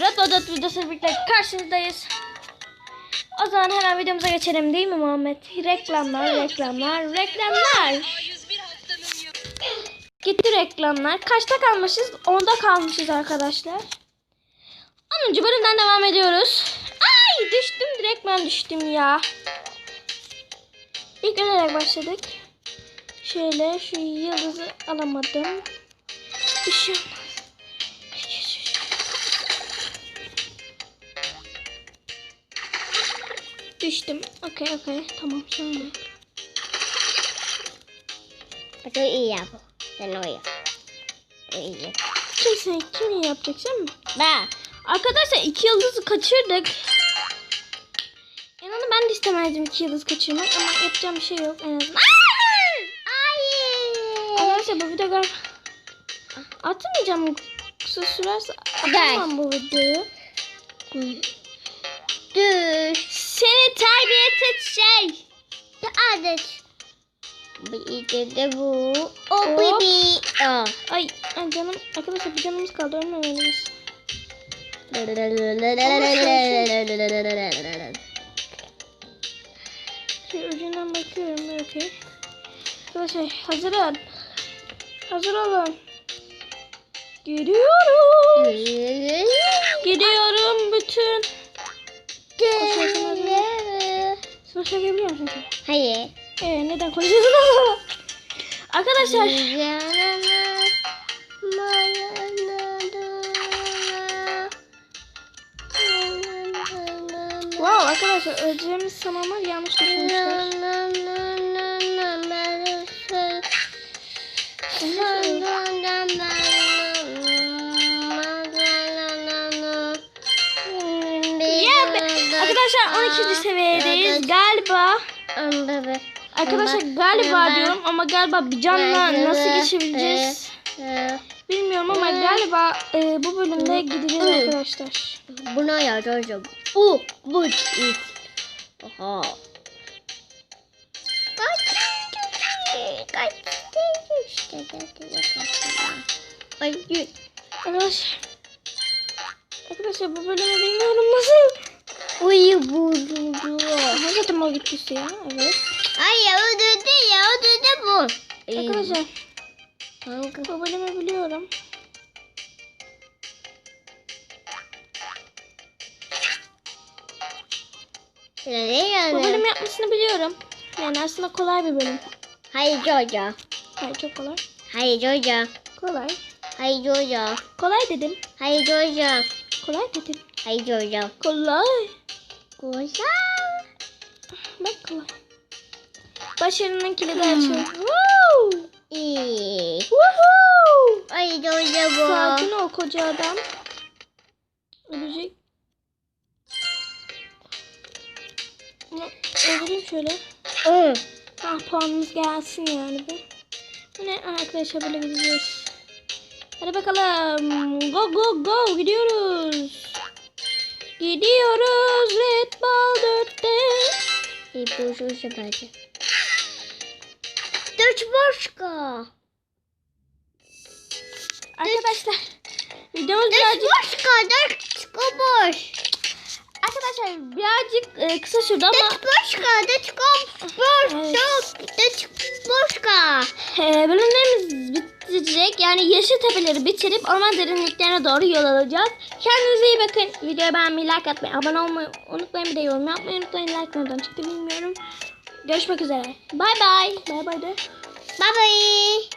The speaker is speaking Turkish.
Rodbodot videosu birlikte karşınızdayız. O zaman hemen videomuza geçelim değil mi Muhammed? Reklamlar, reklamlar, reklamlar. Gitti reklamlar. Kaçta kalmışız? 10'da kalmışız arkadaşlar. 10. bölümden devam ediyoruz. Ay düştüm direkt ben düştüm ya. İlk ölerek başladık. Şöyle şu yıldızı alamadım. Bir. Düştüm. Okey okey. Tamam sonra. O iyi yap. Sen o yap. O iyi. Kimse kim yapacak sen mi? Ben. Arkadaşlar iki yıldızı kaçırdık. İnanın ben de istemezdim iki yıldız kaçırmak ama yapacağım bir şey yok en azından. Hayır. Arkadaşlar bu video galiba atmayacağım kısa sürerse atamam bu videoyu. Seni terbiyesiz şey. Adet. İyi de bu. O. Oh. Ay, ay canım arkadaşlar bir canımız kaldı ölmemeliyiz. Şöyle ucundan bakıyorum okey. Arkadaşlar hazır ol. Hazır olun. Gidiyorum. Gidiyorum bütün. Şaka yapıyor musun? Hayır. Ee, neden konuşuyorsun? Arkadaşlar wow arkadaşlar öleceğimiz zamanlar yanlış düşünmüşler. Arkadaşlar 12. seviyedeyiz galiba. Arkadaşlar galiba diyorum ama galiba bir canla nasıl geçebileceğiz bilmiyorum ama galiba e, bu bölümde gideceğiz arkadaşlar. Buna yazacağım. Bu, bu, it. Yürü. Arkadaşlar Arkadaşlar bu bölümü bilmiyorum nasıl. Bozuldu. Aha, zaten o gittisi ya evet. Ay ya öldürdü ya öldürdü bu. Arkadaşlar Kanka. bu bölümü biliyorum. Ne Bu yani? bölüm yapmasını biliyorum. Yani aslında kolay bir bölüm. Hayır Jojo. Hayır çok kolay. Hayır Jojo. Kolay. Hayır Jojo. Kolay dedim. Hayır Jojo. Kolay dedim. Hayır Jojo. Kolay. Güzel. Bak kolay. Başarının kilidi açıyor. Woo! İyi. Woohoo! Ay Jojo bu. Sakin ol koca adam. Ölecek. Öldüreyim şöyle. Hı. Ah puanımız gelsin yani bir. Bu ne? Arkadaşlar böyle gideceğiz. Hadi bakalım. Go go go gidiyoruz. Gidiyoruz Red Ball 4'te. İyi bu şu şu bence. Dört başka. Arkadaşlar videomuz Dört birazcık başka. Dört boş. arkadaşlar birazcık e, kısa sürdü ama Dört başka. Dört boş. Dört başka. e, bölümlerimiz bitecek. Yani yeşil tepeleri bitirip orman derinliklerine doğru yol alacağız. Kendinize iyi bakın. Videoya beğenmeyi, like atmayı, abone olmayı unutmayın. Bir de yorum yapmayı unutmayın. Like nereden çıktı bilmiyorum. Görüşmek üzere. Bay bay. Bay bay de. Bye bye.